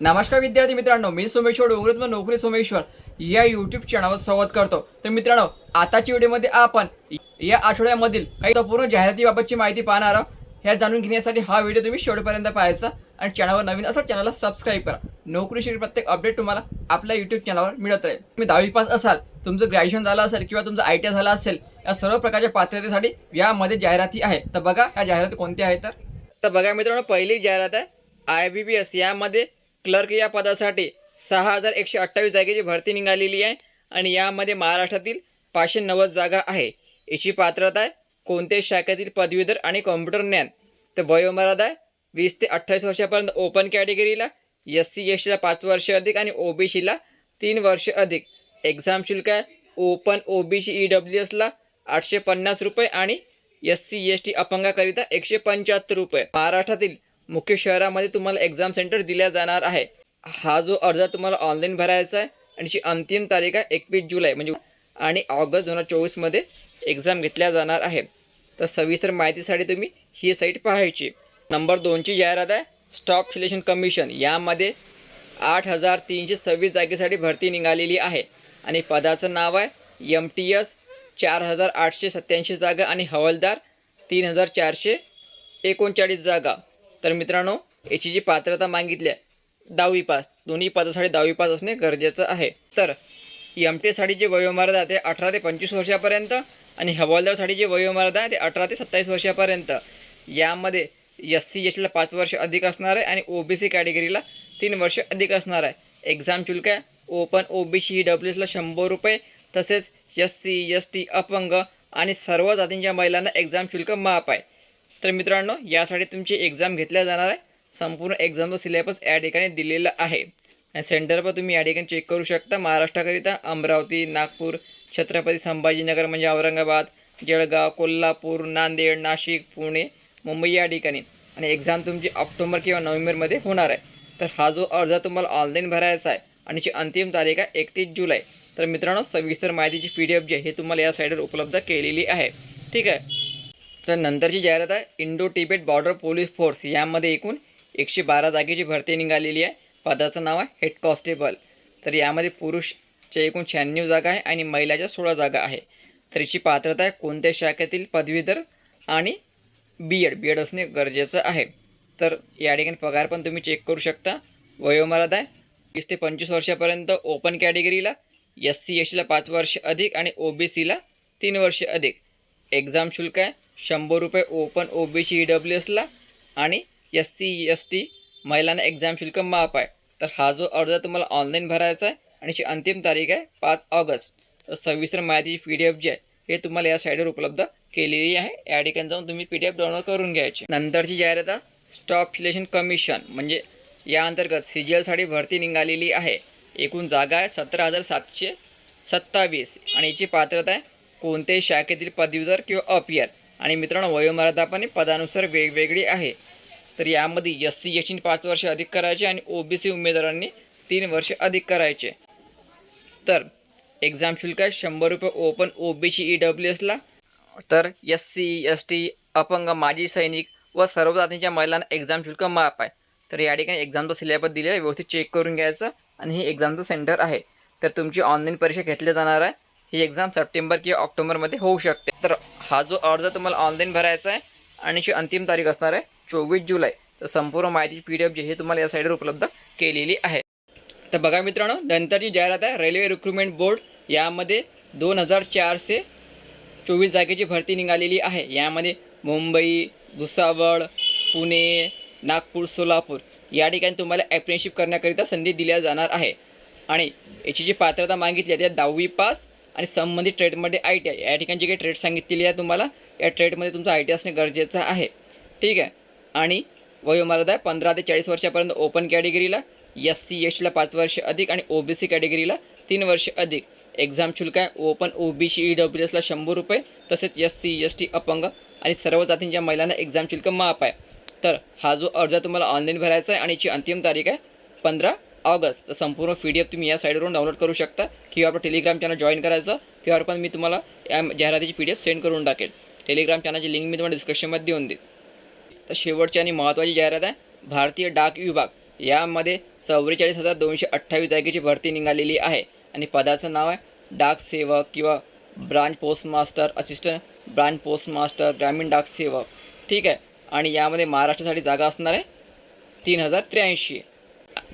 नमस्कार विद्यार्थी मित्रांनो मी सोमेश्वर डोंगरत्म नोकरी सोमेश्वर या युट्यूब चॅनलवर संवाद करतो. तर मित्रांनो आताच्या व्हिडिओमध्ये आपण या आठवड्यामधील काही पूर्ण जाहिरातीबाबतची माहिती पाहणार आहोत. ह्या जाणून घेण्यासाठी हा व्हिडिओ तुम्ही शेवटपर्यंत पाहायचा आणि चॅनलवर नवीन असाल चॅनलला सबस्क्राईब करा. नोकरीशी प्रत्येक अपडेट तुम्हाला आपल्या युट्यूब चॅनलवर मिळत राहील. तुम्ही दहावी पास असाल तुमचं ग्रॅज्युएशन झालं असेल किंवा तुमचं आय टी झालं असेल या सर्व प्रकारच्या पात्रतेसाठी यामध्ये जाहिराती आहे. तर बघा ह्या जाहिराती कोणत्या आहेत तर? तर बघा मित्रांनो पहिली जाहिरात आहे आय बी बी एस यामध्ये क्लर्क या पदासाठी सहा हजार एकशे अठ्ठावीस जागेची भरती निघालेली आहे आणि यामध्ये महाराष्ट्रातील पाचशे नव्वद जागा आहे. याची पात्रता आहे कोणत्याही शाखेतील पदवीधर आणि कॉम्प्युटर ज्ञान. तर वयोमर्यादा आहे वीस ते अठ्ठावीस वर्षापर्यंत ओपन कॅटेगरीला एस सी एस टीला पाच वर्ष अधिक आणि ओ बी सीला तीन वर्ष अधिक. एक्झाम शुल्क आहे open O B C E W एसला आठशे पन्नास रुपये आणि एस सी एस टी अपंगाकरिता एकशे पंच्याहत्तर रुपये. महाराष्ट्रातील मुख्य शहरामध्ये तुम्हाला एक्झाम सेंटर दिल्या जाणार आहे. हा जो अर्ज तुम्हाला ऑनलाईन भरायचा आहे आणि जी अंतिम तारीख आहे एकवीस जुलै म्हणजे आणि ऑगस्ट दोन हजार चोवीसमध्ये एक्झाम घेतल्या जाणार आहे. तर सविस्तर माहितीसाठी तुम्ही ही साईट पाहायची. नंबर दोनची जाहिरात आहे स्टॉप सिलेक्शन कमिशन यामध्ये आठ हजार तीनशे सव्वीस जागेसाठी भरती निघालेली आहे. आणि पदाचं नाव आहे एम टी एस चार हजार आठशे सत्याऐंशी जागा आणि हवालदार तीन हजार चारशे एकोणचाळीस जागा. तर मित्रांनो याची जी पात्रता मागितली आहे दहावी पास दोन्ही पदासाठी दहावी पास असणे गरजेचं आहे. तर एम टी एससाठी जे वयोमर्यादा ते अठरा ते पंचवीस वर्षापर्यंत आणि हवालदारसाठी जे वयोमर्यादा आहे ते अठरा ते सत्तावीस वर्षापर्यंत. यामध्ये एस सी एस टीला पाच वर्ष अधिक असणार आहे आणि ओ बी सी कॅटेगरीला तीन वर्ष अधिक असणार आहे. एक्झाम शुल्क आहे open O B C W एसला शंभर रुपये तसेच एस सी एस टी अपंग आणि सर्व जातींच्या महिलांना एक्झाम शुल्क माफ आहे. तर मित्रांनो यासाठी तुमची एक्झाम घेतल्या जाणार आहे. संपूर्ण एक्झामचा सिलेबस या ठिकाणी दिलेला आहे. आणि सेंटर पण तुम्ही या ठिकाणी चेक करू शकता. महाराष्ट्राकरिता अमरावती नागपूर छत्रपती संभाजीनगर म्हणजे औरंगाबाद जळगाव कोल्हापूर नांदेड नाशिक पुणे मुंबई या ठिकाणी. आणि एक्झाम तुमची ऑक्टोबर किंवा नोव्हेंबरमध्ये होणार आहे. तर हा जो अर्ज तुम्हाला ऑनलाईन भरायचा आहे आणि जी अंतिम तारीख आहे एकतीस जुलै. तर मित्रांनो सविस्तर माहितीची पी डी एफ जी आहे हे तुम्हाला या साईडवर उपलब्ध केलेली आहे. ठीक आहे? तर नंतरची जाहिरात आहे Indo Tibet border police force. यामध्ये एकूण एकशे बारा जागेची भरती निघालेली आहे. पदाचं नाव आहे हेड कॉन्स्टेबल. तर यामध्ये पुरुषच्या एकूण शहाण्णव जागा आहे आणि महिलाच्या सोळा जागा आहे. तर याची पात्रता आहे कोणत्या शाखेतील पदवीधर आणि बी एड बी एड असणे गरजेचं आहे. तर या ठिकाणी पगार पण तुम्ही चेक करू शकता. वयोमर्यादा आहे वीस ते पंचवीस वर्षापर्यंत ओपन कॅटेगरीला एस सी एस पाच वर्ष अधिक आणि ओ बी सीला तीन वर्ष अधिक. एक्झाम शुल्क आहे शंभर रुपये open O B C E W एसला आणि एस सी एस टी महिलांना एक्झाम शुल्क माफ आहे. तर हा जो अर्ज तुम्हाला ऑनलाईन भरायचा आहे आणि याची अंतिम तारीख आहे पाच ऑगस्ट. तर सविस्तर माहितीची पी डी एफ जी आहे हे तुम्हाला या साईडवर उपलब्ध केलेली आहे. या ठिकाणी जाऊन तुम्ही पी डी एफ डाउनलोड करून घ्यायची. नंतरची जाहिरात आहे स्टॉप सिलेक्शन कमिशन म्हणजे या अंतर्गत सी जी एलसाठी भरती निघालेली आहे. एकूण जागा आहे सतरा हजार सातशे सत्तावीस आणि याची पात्रता आहे कोणत्याही शाखेतील पदवीधर किंवा अपियर. आणि मित्रांनो वयोमर्यादा पण पदानुसार वेगवेगळी आहे. तर यामध्ये एस सी एसटी पाच वर्ष अधिक करायचे आणि ओ बी सी उमेदवारांनी तीन वर्ष अधिक करायचे. तर एक्झाम शुल्क आहे शंभर रुपये open O B C E W एसला तर एस सी एस टी अपंग माजी सैनिक व सर्व जातींच्या महिलांना एक्झाम शुल्क माफ आहे. तर या ठिकाणी एक्झामचा सिलेबस दिलेला आहे व्यवस्थित चेक करून घ्यायचं आणि हे एक्झामचं सेंटर आहे. तर तुमची ऑनलाईन परीक्षा घेतली जाणार आहे. ही एक्झाम सप्टेंबर किंवा ऑक्टोबरमध्ये होऊ शकते. तर हा जो अर्ज तुम्हाला ऑनलाईन भरायचा आहे आणि जी अंतिम तारीख असणार आहे चोवीस जुलै. तर संपूर्ण माहिती पी डी एफ जी हे तुम्हाला या साईडवर उपलब्ध केलेली आहे. तर बघा मित्रांनो नंतरची जाहिरात आहे रेल्वे रिक्रुटमेंट बोर्ड यामध्ये दोन हजार चारशे चोवीस जागेची भरती निघालेली आहे. यामध्ये मुंबई भुसावळ पुणे नागपूर सोलापूर या ठिकाणी तुम्हाला ॲप्रेनशिप करण्याकरिता संधी दिल्या जाणार आहे. आणि याची जी पात्रता मागितली आहे त्या दहावी पास आणि संबंधित ट्रेडमध्ये आय टी आय या ठिकाणी जी काही ट्रेड सांगितलेली आहे तुम्हाला या ट्रेडमध्ये तुमचं आय टी असणे गरजेचं आहे. ठीक आहे? आणि वयोमर्यादा आहे पंधरा ते चाळीस वर्षापर्यंत ओपन कॅटेगरीला एस सी एस टीला पाच वर्ष अधिक आणि ओ बी सी कॅटेगरीला तीन वर्ष अधिक. एक्झाम शुल्क आहे open O B C E W एसला शंभर रुपये तसेच एस सी एस टी अपंग आणि सर्व जातींच्या महिलांना एक्झाम शुल्क माफ आहे. तर हा जो अर्ज तुम्हाला ऑनलाईन भरायचा आहे आणि याची अंतिम तारीख आहे पंधरा ऑगस्ट. तर संपूर्ण पी डी एफ तुम्ही या साईडवरून डाउनलोड करू शकता. किंवा आपलं टेलिग्राम चॅनल जॉईन करायचं. त्यावर पण मी तुम्हाला या जाहिरातीची पी डी एफ सेंड करून टाकेल. टेलिग्राम चॅनलची लिंक मी तुम्हाला डिस्क्रिप्शनमध्ये देऊन देईल. तर शेवटची आणि महत्त्वाची जाहिरात आहे भारतीय डाक विभाग. यामध्ये चव्वेचाळीस हजार दोनशे अठ्ठावीस जागेची भरती निघालेली आहे. आणि पदाचं नाव आहे डाक सेवक किंवा branch post master assistant branch post master ग्रामीण डाक सेवक. ठीक आहे. आणि यामध्ये महाराष्ट्रासाठी जागा असणार आहे तीन हजार त्र्याऐंशी.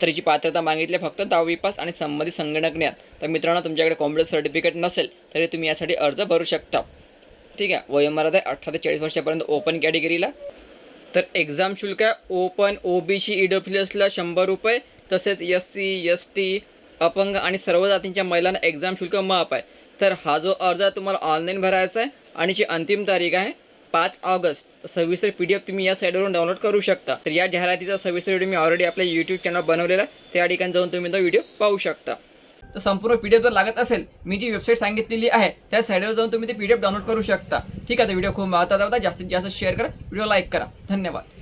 तर पात्रता मागितली आहे. फक्त दहावी पास आणि संबंधित संगणक ज्ञान तर मित्रांनो तुमच्याकडे कॉम्प्युटर सर्टिफिकेट नसेल तरी तुम्ही यासाठी अर्ज भरू शकता. ठीक आहे? वयोमर्यादा आहे अठरा ते चाळीस वर्षापर्यंत ओपन कॅटेगरीला तर एक्झाम शुल्क आहे. Open O B C E W एसला शंभर रुपये. तसेच एस सी एस टी अपंग आणि सर्व जातींच्या महिलांना एक्झाम शुल्क माफ आहे. तर हा जो अर्ज आहे तुम्हाला ऑनलाईन भरायचा आहे. आणि जी अंतिम तारीख आहे पाच ऑगस्ट. सविस्तर पी डी एफ तुम्ही या साईडवरून डाउनलोड करू शकता. तर या जाहिरातीचा सविस्तर व्हिडिओ मी ऑलरेडी आपल्या यूट्यूब चॅनल बनवलेला आहे. त्या ठिकाणी जाऊन तुम्ही तो व्हिडिओ पाहू शकता. तर संपूर्ण पी डी एफ जर लागत असेल मी जी वेबसाईट सांगितलेली आहे त्या साईडवर जाऊन तुम्ही ते पी डी एफ डाउनलोड करू शकता. ठीक आहे तर व्हिडिओ खूप महत्त्वाचा होता. जास्तीत जास्त शेअर करा. व्हिडिओ लाईक करा. धन्यवाद.